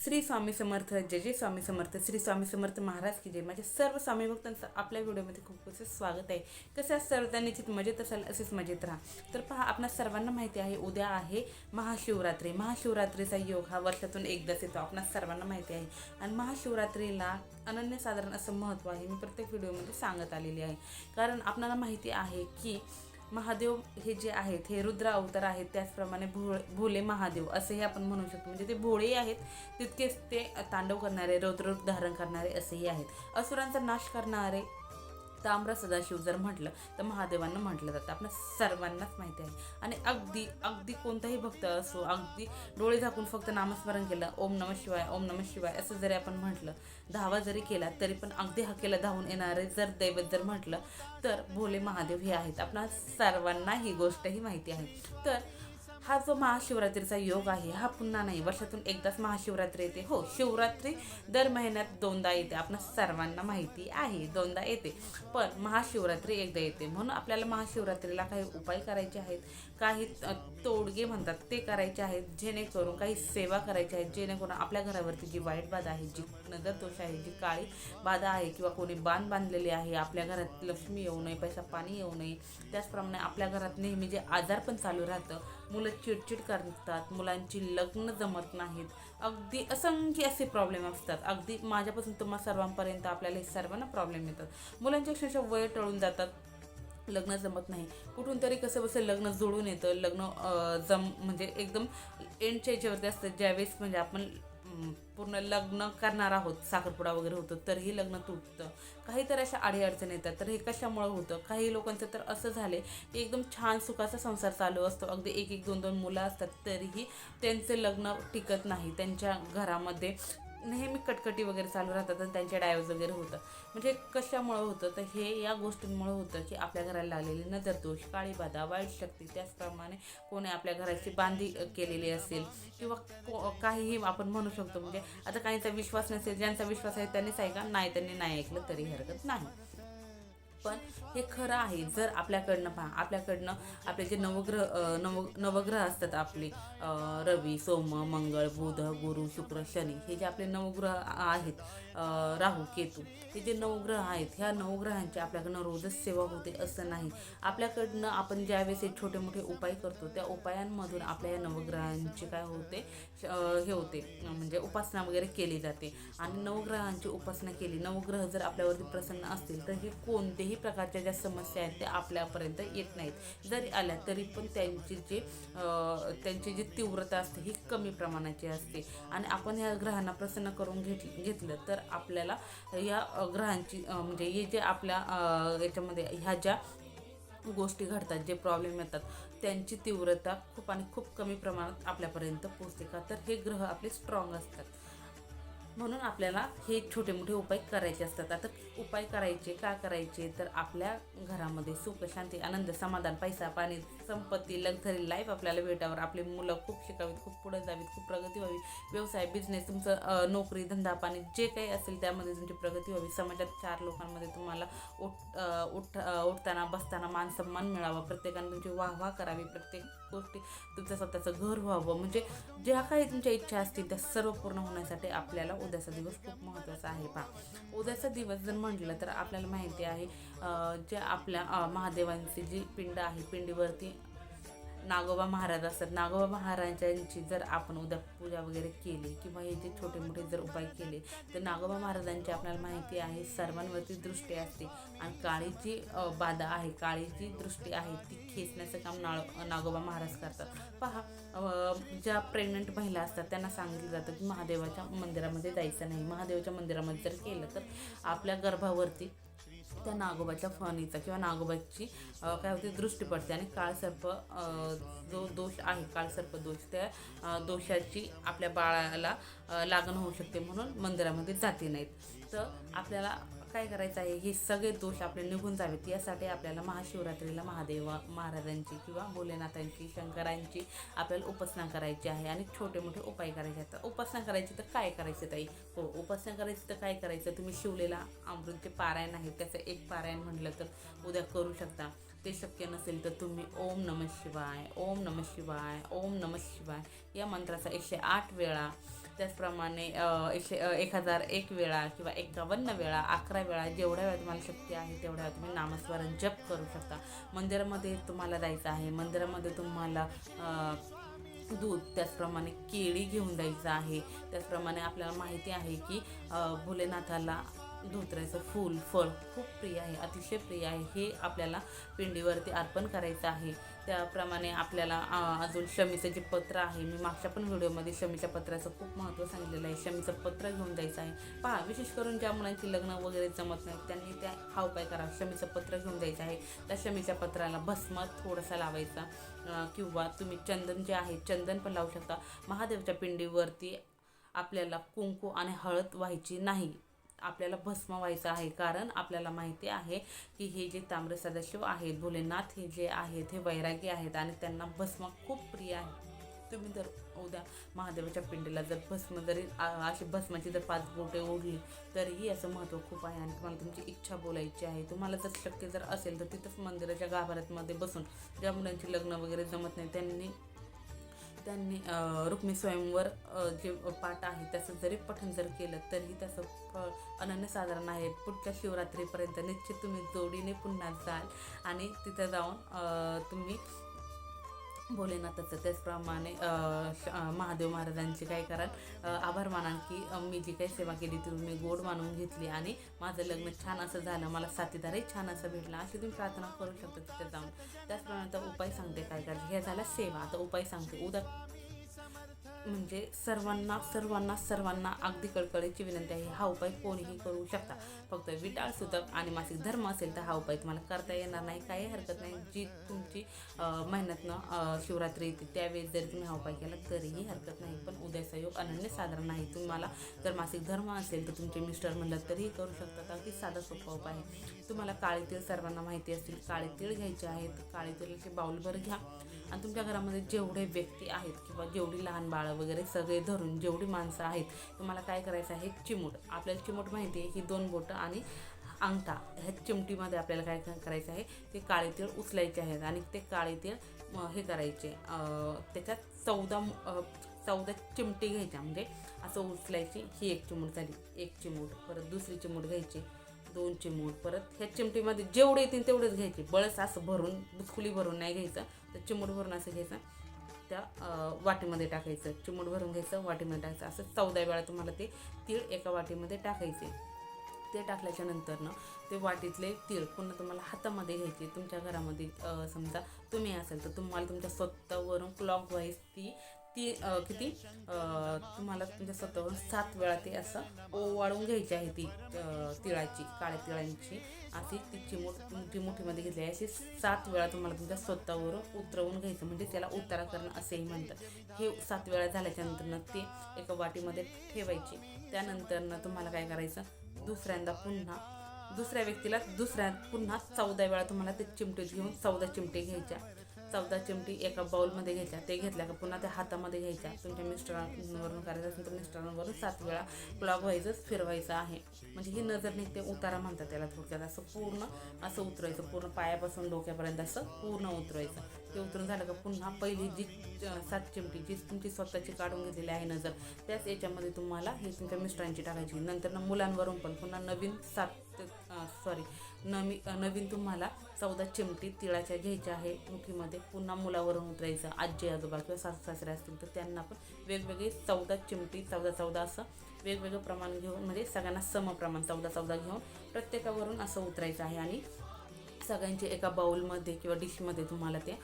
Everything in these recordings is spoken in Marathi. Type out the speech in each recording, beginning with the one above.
श्री स्वामी समर्थ जय जय स्वामी समर्थ श्री स्वामी समर्थ महाराज की जय. माझ्या सर्व स्वामी भक्तांचं आपल्या व्हिडिओमध्ये खूप खूप स्वागत आहे. कसं सर्व निश्चित मजेत असाल असेच मजेत राहा. तर पहा आपणा सर्वांना माहिती आहे उद्या आहे महाशिवरात्री. महाशिवरात्रीचा योग हा वर्षातून एकदाच येतो आपणा सर्वांना माहिती आहे. आणि महाशिवरात्रीला अनन्यसाधारण असं महत्त्व आहे मी प्रत्येक व्हिडिओमध्ये सांगत आलेली आहे. कारण आपणाला माहिती आहे की महादेव हे जे आहेत हे रुद्र अवतार आहेत त्याचप्रमाणे भोळ भोले महादेव असेही आपण म्हणू शकतो. म्हणजे ते भोळे आहेत तितकेच ते तांडव करणारे रौद्ररूप धारण करणारे असेही आहेत. असुरांचा नाश करणारे ताम्र सदाशिव जर म्हटलं तर महादेवांना म्हटलं जातं. आपल्या सर्वांनाच माहिती आहे. आणि अगदी अगदी कोणताही भक्त असो अगदी डोळे झाकून फक्त नामस्मरण केलं ओम नम शिवाय ओम नम शिवाय असं जरी आपण म्हटलं धावा जरी केला तरी पण अगदी हकेला धावून येणारे जर दैवत जर म्हटलं तर भोले महादेव हे आहेत. आपणा सर्वांना ही गोष्टही माहिती आहे. तर हा जो महाशिवरात्रीचा योग आहे हा पुन्हा नाही वर्षातून एकदाच महाशिवरात्री येते. हो शिवरात्री दर महिन्यात दोनदा येते. आपण सर्वांना माहिती आहे दोनदा येते. पण महाशिवरात्री एकदा येते. म्हणून आपल्याला महाशिवरात्रीला काही उपाय करायचे आहेत काही तोडगे म्हणतात ते करायचे आहेत जेणेकरून काही सेवा करायची आहेत जेणेकरून आपल्या घरावरती जी वाईट बाधा आहे जी नजर दोष आहे जी काळी बाधा आहे किंवा कोणी बाण बांधलेली आहे आपल्या घरात लक्ष्मी येऊ नये पैसा पाणी येऊ नये त्याचप्रमाणे आपल्या घरात नेहमी जे आजार पण चालू राहतं मुलं चिडचिड करतात मुलांची लग्न जमत नाहीत. अगदी असंख्य असे प्रॉब्लेम असतात. अगदी माझ्यापासून तुम्हा सर्वांपर्यंत आपल्याला हे सर्वांना प्रॉब्लेम येतात. मुलांच्या अक्षरशः वय टळून जातात. लग्न जमत नाही. कुठून तरी कसं बसं लग्न जुळून येतं. लग्न जम म्हणजे एकदम एंडच्या याच्यावरती असतं. ज्यावेळेस म्हणजे आपण पूर्ण लग्न करणार आहोत साखरपुडा वगैरे होतो तरीही लग्न तुटतं. काही तर अशा अडीअडचणी येतात. तर हे कशामुळं होतं? काही लोकांचं तर असं झाले की एकदम छान सुखाचा संसार चालू असतो. अगदी एक एक दोन दोन मुलं असतात तरीही त्यांचे लग्न टिकत नाही. त्यांच्या घरामध्ये नेहमी कटकटी वगैरे चालू राहतात आणि त्यांचे डायव्हर्स वगैरे होतं. म्हणजे कशामुळं होतं? तर हे या गोष्टींमुळं होतं की आपल्या घराला लागलेली नजर दोष काळी बाधा वाईट शक्ती त्याचप्रमाणे कोणी आपल्या घराची बांधी केलेली असेल किंवा को- काहीही आपण म्हणू शकतो. म्हणजे आता काहींचा विश्वास नसेल ज्यांचा विश्वास आहे त्यांनीच ऐका नाही त्यांनी नाही ऐकलं तरी हरकत नाही. पण हे खरं आहे. जर आपल्याकडनं पहा आपल्याकडनं आपले जे नवग्रह नव नवग्रह असतात आपले रवी सोम मंगळ बुध गुरु शुक्र शनी हे जे आपले नवग्रह आहेत राहू केतू. हे जे नवग्रह आहेत ह्या नवग्रहांची आपल्याकडनं रोजच सेवा होते असं नाही. आपल्याकडनं आपण ज्यावेळेस हे छोटे मोठे उपाय करतो त्या उपायांमधून आपल्या या नवग्रहांची काय होते श- हे होते म्हणजे उपासना वगैरे केली जाते. आणि नवग्रहांची उपासना केली नवग्रह जर आपल्यावरती प्रसन्न असतील तर हे कोणतेही प्रकारच्या ज्या समस्या आहेत त्या आपल्यापर्यंत येत नाहीत. जरी आल्या तरी पण त्यांची जे त्यांची जी तीव्रता असते ही कमी प्रमाणाची असते. आणि आपण ह्या ग्रहांना प्रसन्न करून घेत घेतलं तर आपल्याला या ग्रहांची म्हणजे हे जे आपल्या याच्यामध्ये ह्या ज्या गोष्टी घडतात जे प्रॉब्लेम येतात त्यांची तीव्रता खूप आणि खूप कमी प्रमाणात आपल्यापर्यंत पोहोचते का? तर हे ग्रह आपले स्ट्रॉंग असतात. म्हणून आपल्याला हे छोटे मोठे उपाय करायचे असतात. आता उपाय करायचे का करायचे? तर आपल्या घरामध्ये सुख शांती आनंद समाधान पैसा पाणी संपत्ती लक्झरी लाईफ आपल्याला भेटावर आपले मुलं खूप शिकावीत खूप पुढे जावीत खूप प्रगती व्हावी. व्यवसाय बिझनेस तुमचं नोकरी धंदा पाणी जे काही असेल त्यामध्ये तुमची प्रगती व्हावी. समाजात चार लोकांमध्ये तुम्हाला उठ उठ उठताना बसताना मान सन्मान मिळावा. प्रत्येकाने तुमची वाह वाह करावी. प्रत्येक गोष्टी तुमचं स्वतःचं घर व्हावं. म्हणजे ज्या काही तुमच्या इच्छा असतील त्या सर्व पूर्ण होण्यासाठी आपल्याला उद्याचा दिवस खूप महत्त्वाचा आहे. पहा उद्याचा दिवस जर म्हटलं तर आपल्याला माहिती आहे जे आपल्या महादेवांची जी पिंड आहे पिंडीवरती नागोबा महाराज असतात. नागोबा महाराजांची जर आपण उद्या पूजा वगैरे केली किंवा हे जे छोटे मोठे जर उपाय केले तर नागोबा महाराजांची आपल्याला माहिती आहे सर्वांवरती दृष्टी असते. आणि काळीची बाधा आहे काळी जी दृष्टी आहे ती खेचण्याचं काम नाळ नागोबा महाराज करतात. पहा ज्या प्रेग्नंट महिला असतात त्यांना सांगितलं जातं की महादेवाच्या मंदिरामध्ये जायचं नाही. महादेवाच्या मंदिरामध्ये जर केलं तर आपल्या गर्भावरती त्या नागोबाच्या फणीचा किंवा नागोबाची काय होते दृष्टी पडते. आणि काळसर्प जो दोष आहे काळसर्प दोष त्या दोषाची आपल्या बाळाला लागण होऊ शकते म्हणून मंदिरामध्ये जाती नाहीत. तर आपल्याला काय करायचं आहे? हे सगळे दोष आपले निघून जावेत. यासाठी आपल्याला महाशिवरात्रीला महादेवा महाराजांची किंवा भोलेनाथांची शंकरांची आपल्याला उपासना करायची आहे आणि छोटे मोठे उपाय करायचे आहेत. तर उपासना करायची तर काय करायचं ताई? हो उपासना करायची तर काय करायचं? तुम्ही शिवलेला अमृतचे पारायण आहे त्याचं एक पारायण म्हटलं तर उद्या करू शकता. ते शक्य नसेल तर तुम्ही ओम नम शिवाय ओम नम शिवाय ओम नम शिवाय या मंत्राचा एकशे आठ वेळा त्याचप्रमाणे एकशे एक हजार एक वेळा किंवा एकावन्न वेळा अकरा वेळा जेवढ्या वेळा तुम्हाला शक्य आहे तेवढ्या वेळा तुम्ही नामस्मरण जप करू शकता. मंदिरामध्ये तुम्हाला जायचं आहे. मंदिरामध्ये तुम्हाला दूध त्याचप्रमाणे केळी घेऊन जायचं आहे. त्याचप्रमाणे आपल्याला माहिती आहे की भोलेनाथाला धोत्र्याचं फूल फळ खूप प्रिय आहे अतिशय प्रिय आहे. हे आपल्याला पिंडीवरती अर्पण करायचं आहे. त्याप्रमाणे आपल्याला अजून शमीचं जे पत्र आहे मी मागच्या पण व्हिडिओमध्ये शमीच्या पत्राचं खूप महत्त्व सांगितलेलं आहे. शमीचं पत्र घेऊन जायचं आहे. पहा विशेष करून ज्या मुलांची लग्न वगैरे जमत नाही त्यांनी त्या हा उपाय करा. शमीचं पत्र घेऊन जायचं आहे. त्या शमीच्या पत्राला भस्म थोडासा लावायचा. किंवा तुम्ही चंदन जे आहे चंदन पण लावू शकता. महादेवच्या पिंडीवरती आपल्याला कुंकू आणि हळद व्हायची नाही. आपल्याला भस्म व्हायचं आहे. कारण आपल्याला माहिती आहे की हे जे ताम्र सदाशिव आहेत भोलेनाथ हे जे आहेत हे वैरागी आहेत आणि त्यांना भस्म खूप प्रिय आहे. तुम्ही जर उद्या महादेवाच्या पिंडीला जर भस्म जरी अशी भस्माची जर पाच बोटे ओढली तरीही असं महत्त्व खूप आहे आणि तुम्हाला तुमची इच्छा बोलायची आहे. तुम्हाला जर शक्य जर असेल तर तिथंच मंदिराच्या गाभाऱ्यातमध्ये बसून ज्या मुलांची लग्न वगैरे जमत नाही त्यांनी त्यांनी रुक्मी स्वयंवर जे पाठ आहे त्याचं जरी पठण जर केलं तरीही त्याचं फळ अनन्यसाधारण आहे. पुढच्या शिवरात्रीपर्यंत निश्चित तुम्ही जोडीने पुन्हा जाल आणि तिथं जाऊन तुम्ही भोलेनाथाचं त्याचप्रमाणे श- महादेव महाराजांचे काय कराल आभार मानान की मी जी काही सेवा केली ती मी गोड मानून घेतली आणि माझं लग्न छान असं झालं मला साथीदारही छान असं भेटला. अशी तुम्ही प्रार्थना करू शकता तिथे जाऊन. त्याचप्रमाणे आता उपाय सांगते काय करायचं? हे झाला सेवा. आता उपाय सांगते. उद्या म्हणजे सर्वांना सर्वांना सर्वांना अगदी कळकळीची विनंती आहे. हा उपाय कोणीही करू शकता. फक्त विटाळ सुतक आणि मासिक धर्म असेल तर हा उपाय तुम्हाला करता येणार नाही. काही हरकत नाही. जी तुमची मेहनतनं शिवरात्री येते त्यावेळेस जरी तुम्ही हा उपाय केला तरीही हरकत नाही. पण उद्याचा योग अनन्यसाधारण नाही तुम्हाला जर मासिक धर्म असेल तर तुमचे मिस्टर म्हणलं तरीही करू शकतात अगदी साधा सोपा उपाय आहे. तुम्हाला काळे तीळ सर्वांना माहिती असतील. काळे तीळ घ्यायचे आहेत काळे तिळाचे बाऊलभर घ्या. आणि तुमच्या घरामध्ये जेवढे व्यक्ती आहेत किंवा जेवढी लहान बाळं वगैरे सगळे धरून जेवढी माणसं आहेत तुम्हाला काय करायचं आहे? चिमूट. आपल्याला चिमूट माहिती आहे ही दोन बोटं आणि अंगठा. ह्या चिमटीमध्ये आपल्याला काय करायचं आहे? ते काळे तीळ उचलायचे आहेत आणि ते काळे तीळ हे करायचे. त्याच्यात चौदा चौदा चिमटी घ्यायच्या म्हणजे असं उचलायची ही एक चिमूट झाली. एक चिमूट. परत दुसरी चिमूट घ्यायची. दोन चिमूट परत ह्या चिमटीमध्ये जेवढे येतील तेवढेच घ्यायचे. बळस असं भरून बुचकुली भरून नाही घ्यायचं. तर चिमूट भरून असं घ्यायचं. त्या वाटीमध्ये टाकायचं. चिमूट भरून घ्यायचं वाटीमध्ये टाकायचं. असं चौदा वेळा तुम्हाला ते तीळ एका वाटीमध्ये टाकायचे. ते टाकल्याच्या नंतरनं ते वाटीतले तीळ पुन्हा तुम्हाला हातामध्ये घ्यायचे. तुमच्या घरामध्ये समजा तुम्ही असेल तर तुम्हाला तुमच्या स्वतःवरून क्लॉक वाईज ती ती किती? तुम्हाला म्हणजे तुमच्या स्वतःवरून सात वेळा ते असं ओवाळून घ्यायची आहे ती तिळाची काळ्या तिळांची. अशी ती चिमूट चिमुठीमध्ये घेतली आहे. अशी सात वेळा तुम्हाला तुमच्या स्वतःवर उतरवून घ्यायचं. म्हणजे त्याला उतारा करणं असेही म्हणतात. हे सात वेळा झाल्याच्या नंतरनं ते एका वाटीमध्ये ठेवायची. त्यानंतरनं तुम्हाला काय करायचं? दुसऱ्यांदा पुन्हा दुसऱ्या व्यक्तीला दुसऱ्या पुन्हा चौदा वेळा तुम्हाला ते चिमटे घेऊन चौदा चिमटे घ्यायच्या. चौदा चिमटी एका बाउलमध्ये घ्यायच्या. ते घेतल्या का पुन्हा त्या हातामध्ये घ्यायच्या. तुमच्या मिस्टरांवरून करायचं असेल तर मिस्टरांवरून सात वेळा क्लॉक व्हायचंच फिरवायचं आहे. म्हणजे ही नजर निघते उतारा म्हणतात त्याला थोडक्यात. असं पूर्ण असं उतरायचं पूर्ण पायापासून डोक्यापर्यंत असं पूर्ण उतरायचं ते उतरून झालं का पुन्हा पहिली जी सात चिमटी जी तुमची स्वतःची काढून घेतलेली आहे नजर त्याच याच्यामध्ये तुम्हाला हे तुमच्या मिस्टरांची टाकायची. नंतर ना मुलांवरून पण पुन्हा नवीन सात सॉरी नवी नवीन तुम्हाला चौदा चिमटी तिळाच्या घ्यायच्या आहे. मुठीमध्ये पुन्हा मुलावरून उतरायचं. आजी आजोबा किंवा सासू सासरे असतील तर त्यांना पण वेगवेगळे चौदा चिमटी चौदा चौदा असं वेगवेगळं प्रमाण घेऊन म्हणजे सगळ्यांना समप्रमाण चौदा चौदा घेऊन प्रत्येकावरून असं उतरायचं आहे. आणि सगळ्यांचे एका बाउलमध्ये किंवा डिशमध्ये तुम्हाला ते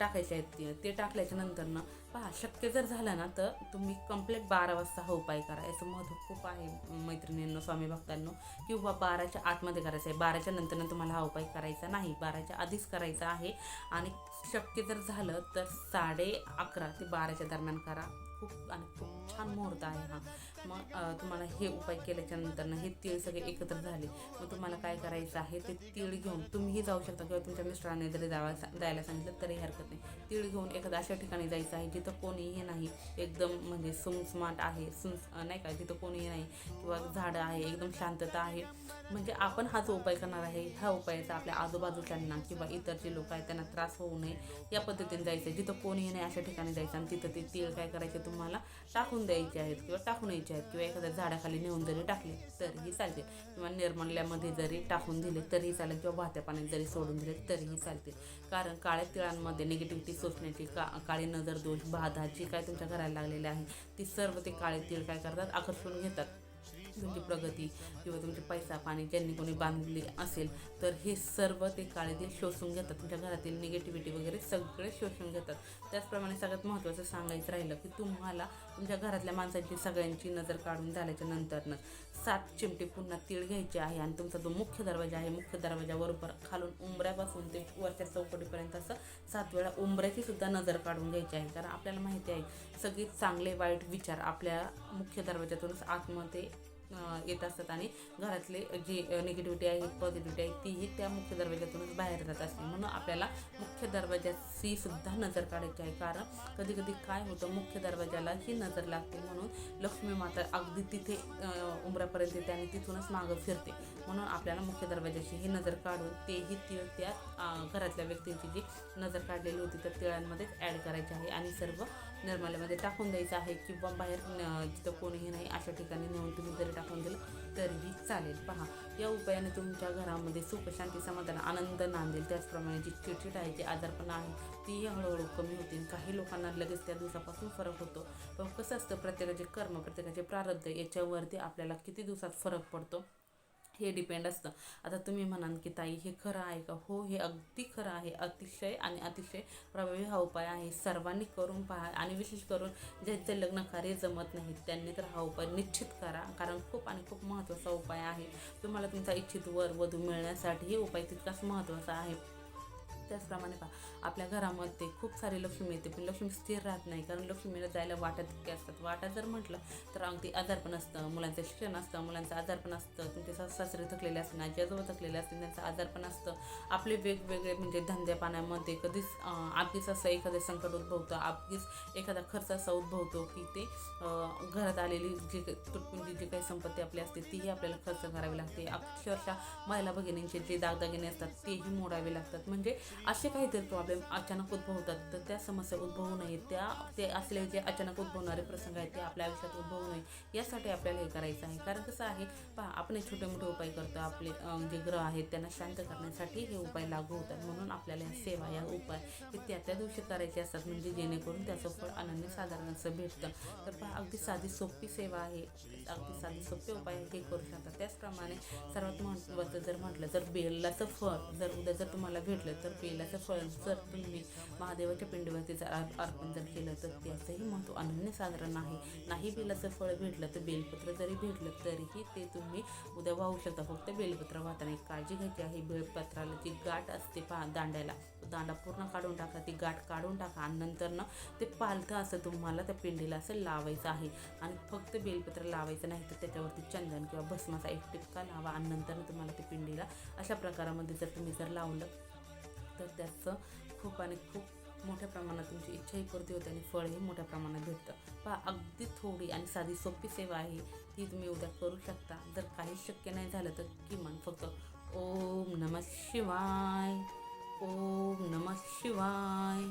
टाकायचे आहेत ते. ते टाकल्याच्या नंतरनं पहा शक्य जर झालं ना तर तुम्ही कंप्लीट बारा वाजता हा उपाय करा. याचं महत्त्व खूप आहे मैत्रिणींनो स्वामी भक्तांनो किंवा बाराच्या आतमध्ये करायचं आहे. बाराच्या नंतरनं तुम्हाला हा उपाय करायचा नाही. बाराच्या आधीच करायचा आहे. आणि शक्य जर झालं तर साडे अकरा ते बाराच्या दरम्यान करा. खूप आणि खूप छान मुहूर्त आहे हा. मग तुम्हाला हे उपाय केल्याच्यानंतर हे तीळ सगळे एकत्र झाले. मग तुम्हाला काय करायचं आहे ते तीळ घेऊन तुम्हीही जाऊ शकता किंवा तुमच्या मिस्टरांनी जरी जावा जायला सांगितलं तरी हरकत नाही. तीळ घेऊन एखाद्या अशा ठिकाणी जायचं आहे जिथं कोणीही नाही. एकदम म्हणजे सुमसमाट आहे सुम नाही का? जिथं कोणीही नाही. किंवा झाडं आहे एकदम शांतता आहे. म्हणजे आपण हा जो उपाय करणार आहे. ह्या उपायाचा आपल्या आजूबाजूच्यांना किंवा इतर जे लोक आहेत त्यांना त्रास होऊ नये. या पद्धतीने जायचं आहे. जिथं कोणीही नाही अशा ठिकाणी जायचं आणि तिथं ते तीळ काय करायचे तुम्हाला टाकून द्यायचे आहेत किंवा टाकून यायचे आहेत किंवा एखाद्या झाडाखाली नेऊन जरी टाकले तरीही चालतील. किंवा निर्मल्यामध्ये जरी टाकून दिले तरीही चालेल. किंवा वाहत्या पाण्यात जरी सोडून दिले तरीही चालतील. कारण काळ्या तिळांमध्ये निगेटिव्हिटी सोसण्याची का काळी नजर दोष बाधा जी काय तुमच्या घराला लागलेली आहे ती सर्व ते काळे तीळ काय करतात? आकर्षून घेतात. तुमची प्रगती किंवा तुमचे पैसा पाणी ज्यांनी कोणी बांधली असेल तर हे सर्व ते काळेतील शोषून घेतात. तुमच्या घरातील निगेटिव्हिटी वगैरे सगळे शोषून घेतात. त्याचप्रमाणे सगळ्यात महत्त्वाचं सांगायचं राहिलं की तुम्हाला तुमच्या घरातल्या माणसांची सगळ्यांची नजर काढून झाल्याच्या नंतरनं सात चिमटे पुन्हा तीळ घ्यायचे आहे आणि तुमचा जो मुख्य दरवाजा आहे. मुख्य दरवाजाबरोबर खालून उंबऱ्यापासून ते वरच्या चौकटीपर्यंत असं सात वेळा उंबऱ्याची सुद्धा नजर काढून घ्यायची आहे. कारण आपल्याला माहिती आहे सगळे चांगले वाईट विचार आपल्या मुख्य दरवाजातूनच आतमध्ये येत असतात आणि घरातले जी निगेटिव्हिटी आहे पॉझिटिव्हिटी आहे तीही त्या मुख्य दरवाजातूनच बाहेर जात असते. म्हणून आपल्याला मुख्य दरवाजाची सुद्धा नजर काढायची आहे. कारण कधी कधी काय होतं मुख्य दरवाजाला ही नजर लागते. म्हणून लक्ष्मी माता अगदी तिथे अं, उंबऱ्यापर्यंत येते आणि तिथूनच मागं फिरते. म्हणून आपल्याला मुख्य दरवाजाची ही नजर काढून तेही ती त्या घरातल्या व्यक्तींची जी नजर काढलेली होती त्या तिळांमध्येच ॲड करायची आहे. आणि सर्व निर्माल्यामध्ये टाकून द्यायचं आहे किंवा बाहेर जिथं कोणीही नाही अशा ठिकाणी नेऊन तुम्ही जरी टाकून दिलं तरीही चालेल. पहा या उपायाने तुमच्या घरामध्ये सुख शांती समाधान आनंद नांदेल. त्याचप्रमाणे जी चिडचिड आहे जी आजारपणा आहे तीही हळूहळू कमी होतील. काही लोकांना लगेच त्या दिवसापासून फरक होतो. पण कसं असतं प्रत्येकाचे कर्म प्रत्येकाचे प्रारब्ध याच्यावरती आपल्याला किती दिवसात फरक पडतो? हे डिपेंड असतं. आता तुम्ही म्हणाल की ताई हे खरं आहे का? हो हे अगदी खरं आहे. अतिशय आणि अतिशय प्रभावी हा उपाय आहे. सर्वांनी करून पहा आणि विशेष करून ज्यांचे लग्न कार्य जमत नाही त्यांनी तर हा उपाय निश्चित करा. कारण खूप आणि खूप महत्त्वाचा उपाय आहे. तुम्हाला तुमचा इच्छित वर वधू मिळण्यासाठी हे उपाय तितकाच महत्त्वाचा आहे. त्याचप्रमाणे पहा आपल्या घरामध्ये खूप सारी लक्ष्मी येते पण लक्ष्मी स्थिर राहत नाही कारण लक्ष्मीला जायला वाटा तितके असतात. वाटा जर म्हटलं तर अगदी आजारपण असतं मुलांचं शिक्षण असतं मुलांचं आजारपण असतं तुमचे सास सासरे थकलेले असतात आजी आजोबा थकलेले असते त्यांचं आजारपण असतं. आपले वेगवेगळे म्हणजे धंद्या पाण्यामध्ये कधीच अं, असं एखादं संकट उद्भवतं आपलीच एखादा खर्च असा उद्भवतो की ते घरात आलेली जी काही तुटपुंजी म्हणजे जी काही संपत्ती आपली असते तीही आपल्याला खर्च करावी लागते. अक्षरशः महिला भगिनींचे जे दागदागिने असतात तेही मोडावे लागतात. म्हणजे असे काहीतरी प्रॉब्लेम अचानक उद्भवतात तर त्या समस्या उद्भवू नये त्या ते असले जे अचानक उद्भवणारे प्रसंग आहेत ते आपल्या आयुष्यात उद्भवू नये. यासाठी आपल्याला हे करायचं आहे. कारण कसं आहे पहा आपण छोटे मोठे उपाय करतो. आपले जे ग्रह आहेत त्यांना शांत करण्यासाठी हे उपाय लागू होतात. म्हणून आपल्याला या सेवा या उपाय हे त्या त्या दिवशी करायचे असतात. म्हणजे जेणेकरून त्याचं फळ अनन्य साधारण असं भेटतं. तर पहा अगदी साधी सोपी सेवा आहे. अगदी साधी सोपे उपाय हे करू शकतात. त्याचप्रमाणे सर्वात महत्त्वाचं जर म्हटलं तर बेलाचं फळ जर उद्या जर तुम्हाला भेटलं तर बेलाचं फळ जर तुम्ही महादेवाच्या पिंडीवरती जर अर्पण जर केलं तर त्याचंही महत्त्व अनन्य साधारण नाही नाही बेलाचं फळ भेटलं तर बेलपत्र जरी भेटलं तरीही ते तुम्ही उद्या वाहू शकता. फक्त बेलपत्र वाहताना एक काळजी घ्यायची आहे. बेलपत्राला ती गाठ असते पा दांड्याला. दांडा पूर्ण काढून टाका ती गाठ काढून टाका आणि नंतर ना ते पालथं असं तुम्हाला त्या पिंडीला असं लावायचं आहे. आणि फक्त बेलपत्र लावायचं नाही तर त्याच्यावरती चंदन किंवा भस्माचा एक टिपका लावा आणि नंतर तुम्हाला त्या पिंडीला अशा प्रकारामध्ये जर तुम्ही जर लावलं तर त्याचं खूप आणि खूप मोठ्या प्रमाणात तुमची इच्छाही पूर्ती होते आणि फळही मोठ्या प्रमाणात भेटतं. पहा अगदी थोडी आणि साधी सोपी सेवा आहे ती तुम्ही उद्या करू शकता. जर काही शक्य नाही झालं तर किमान फक्त ओम नमः शिवाय. ओम नमः शिवाय.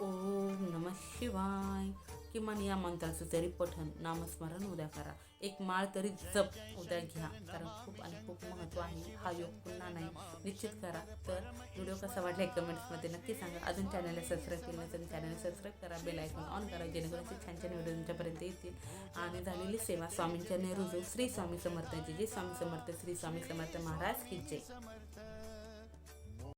ओम नमः शिवाय. किमान या मंत्राचं तरी पठण नामस्मरण उद्या करा. एक माळ तरी जप उद्या घ्या. कारण खूप आणि खूप महत्त्व आहे. हा योग पुन्हा नाही निश्चित करा. तर व्हिडिओ कसा वाटला कमेंट्समध्ये नक्की सांगा. अजून चॅनलला सबस्क्राईब केलं नसेल चॅनलला सबस्क्राईब करा. बेल आयकॉन ऑन करा जेणेकरून असे छान छान व्हिडिओ तुमच्यापर्यंत येतील. आणि झालेली सेवा स्वामींच्या नेरुजो श्री स्वामी समर्थांची जे स्वामी समर्थ श्री स्वामी समर्थ महाराज की जय.